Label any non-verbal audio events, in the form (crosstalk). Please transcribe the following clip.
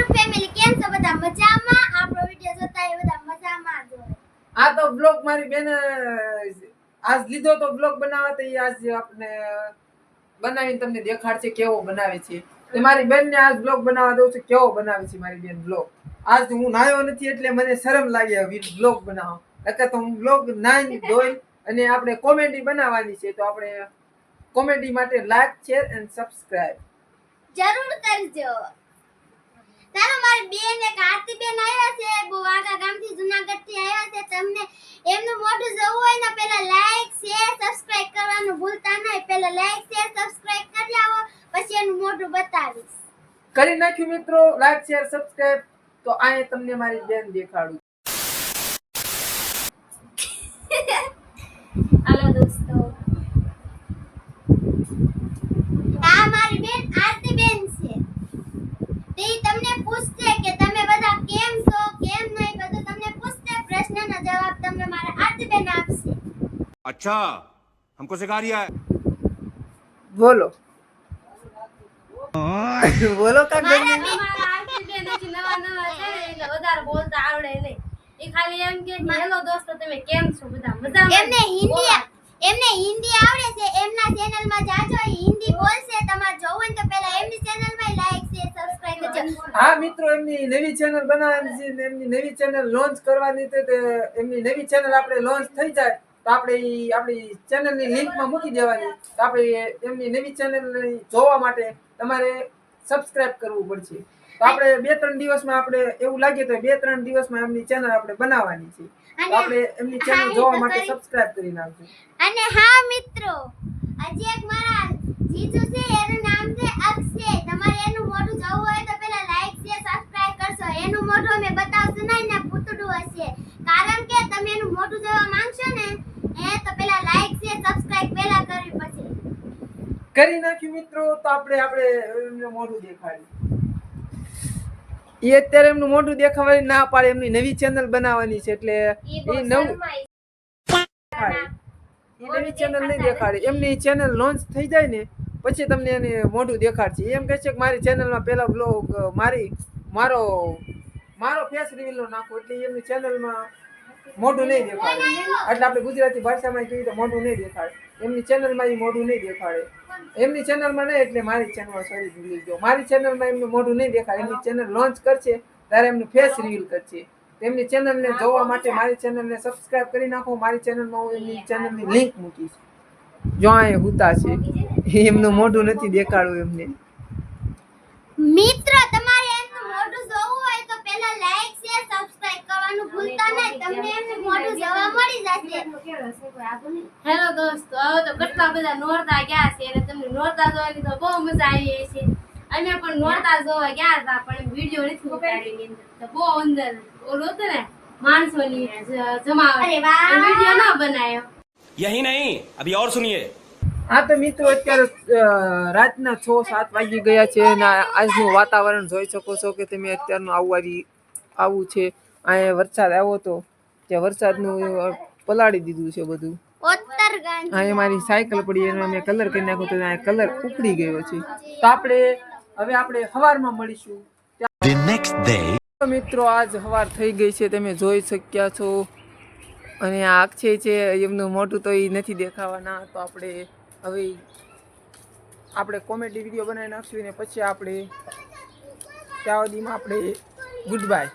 YouTube family કેમ છો? બધા મજામાં? આપણો વિડિયો જોતા એ બધા મજામાં જ હોય. આ તો બ્લોગ મારી બેન આજ લીધો તો બ્લોગ બનાવવા તો આજ આપણે બનાવીને તમને દેખાડશે કેવો બનાવે છે. તે મારી બેનને આજ બ્લોગ બનાવવા દઉં છું કેવો બનાવે છે મારી બેન બ્લોગ આજ તો હું નાયો નથી એટલે મને શરમ લાગે બ્લોગ બનાવો નકર તો હું બ્લોગ નાઈ ધોઈ અને આપણે કોમેડી બનાવવાની છે તો આપણે કોમેડી માટે લાઈક શેર એન્ડ સબસ્ક્રાઇબ જરૂર કરજો. ચાલો મારી બેન એક આરતી બેન આવ્યા છે. બહુ આગા ગામથી જુનાગઢથી આવ્યા છે. તમને એમનું મોઢું જોવું હોય ને પહેલા લાઈક શેર સબસ્ક્રાઇબ કરવાનું ભૂલતા નહીં. પહેલા લાઈક શેર સબસ્ક્રાઇબ કરી આવો. પછી એનું મોઢું બતાવીશ. કરી નાખ્યું મિત્રો. લાઈક શેર સબસ્ક્રાઇબ તો આ તમને મારી બેન દેખાડું. (laughs) હાલો દોસ્તો આ મારી બેન આરતી બેન છે તે તમને પૂછશે કે તમે બધા કેમ છો કેમ નહીં બધું તમને પૂછશે પ્રશ્નના જવાબ તમને મારા આરતી બેન આપશે अच्छा हमको सिखा रिया है બોલો બોલો કાક મારા બેન બેન મારા આરતી બેન હજી નવા નવા છે ને એટલે વધારે બોલતા આવડે નહીં એ ખાલી એમ કે હેલો દોસ્તો તમે કેમ છો બધા મજામાં એમને હિન્દી એમને હિન્દી આવડે છે એમના ચેનલમાં જાજો એ હિન્દી બોલશે તમારે જોવું હોય ને તો પહેલા એમની ચેનલમાં લાઈક શેર સબસ્ક્રાઇબ કરજો હા મિત્રો એમની નવી ચેનલ બનાવવાની છે ને એમની નવી ચેનલ લોન્ચ કરવાની છે તે એમની નવી ચેનલ આપણે લોન્ચ થઈ જાય તો આપણે આપણી ચેનલની લિંકમાં મૂકી દેવાની. તો આપણે એમની નવી ચેનલ જોવા માટે તમારે સબસ્ક્રાઇબ કરવું પડશે. તો આપણે બે ત્રણ દિવસમાં આપણે એવું લાગે તો બે ત્રણ દિવસમાં એમની ચેનલ આપણે બનાવવાની છે. તો આપણે એમની ચેનલ જોવા માટે સબસ્ક્રાઇબ કરી નાખજો. અને હા મિત્રો આજે એક મારા જીજુ છે એનું નામ છે અક્ષય. તમારે એનું મોઢું જોવું હોય તો પહેલા લાઈક શેર સબસ્ક્રાઇબ કરશો. એનું મોઢું અમે બતાવશું નહીં ને પૂતળું હશે. કારણ કે તમે એનું મોઢું જોવા માંગશો ને એ તો પહેલા લાઈક શેર સબસ્ક્રાઇબ પહેલા કરવી પછી કરી નાખ્યું મિત્રો તો આપણે આપણે એમનું મોઢું દેખાડ્યું. એ અત્યારે એમનું મોઢું દેખાવાની ના પાડે એમની નવી ચેનલ બનાવવાની છે એટલે એ નવું નવી ચેનલ નહીં દેખાડે. એમની ચેનલ લોન્ચ થઈ જાય ને પછી તમને એને મોઢું દેખાડશે. એમ કહે છે કે મારી ચેનલમાં પહેલા બ્લોગ મારી મારો મારો ફેસ રિવીલ નાખો એટલે એમની ચેનલમાં મોઢું નહીં દેખાડે. એટલે આપણે ગુજરાતી ભાષામાં કહીએ તો મોઢું નહીં દેખાડે. એમની ચેનલમાં એ મોઢું નહીં દેખાડે. એમની ચેનલમાં નહીં, એટલે મારી ચેનલમાં સોરી ભૂલી ગયો. મારી ચેનલમાં એમનું મોઢું નહીં દેખાડે. એમની ચેનલ લોન્ચ કરશે, ત્યારે એમનું ફેસ રિવીલ કરશે. તેમની ચેનલને જોવા માટે મારી ચેનલને સબસ્ક્રાઇબ કરી નાખો. મારી ચેનલમાં હું એમની ચેનલની લિંક મૂકીશ. જો આ હુતા છે, એમનું મોઢું નથી દેખાડવું એમને મિત્રો તમારે એમનું મોઢું જોવું હોય તો પહેલા લાઈક શેર સબસ્ક્રાઇબ કરવાનું ભૂલતા નહીં તમને એમનું મોઢું જોવા મળી જશે હેલો દોસ્તો હવે તો કેટલા બધા નોરતા ગયા છે અને તમને નોરતા જોવાની તો બહુ મજા આવી છે. અમે પણ નોરતા જોવા ગયા હતા પણ વીડિયો નથી તો બહુ અંદર ઓલું હતું ને માણસોની જમાવટ. વીડિયો ના બનાવ્યો યહી નહીં અભી ઓર સુનિયે હા તો મિત્રો અત્યારે રાતના છ સાત વાગી ગયા છે અને આજનું વાતાવરણ જોઈ શકો છો કે તમે અત્યારનું આવું આવું છે. અહીંયા વરસાદ આવ્યો હતો ત્યાં વરસાદનું પલાળી દીધું છે બધું. અહીંયા મારી સાયકલ પડી એનો મેં કલર કરી નાખ્યો તો અહીંયા કલર ઉખડી ગયો છે. તો આપણે હવે આપણે સવારમાં મળીશું. The next day. મિત્રો આજ સવાર થઈ ગઈ છે તમે જોઈ શક્યા છો. અને આ અક્ષય છે એમનું મોટું તો એ નથી દેખાવાના. તો આપણે હવે આપણે કોમેડી વીડિયો બનાવી નાખશું ને પછી આપણે ત્યાં સુધીમાં આપણે ગુડ બાય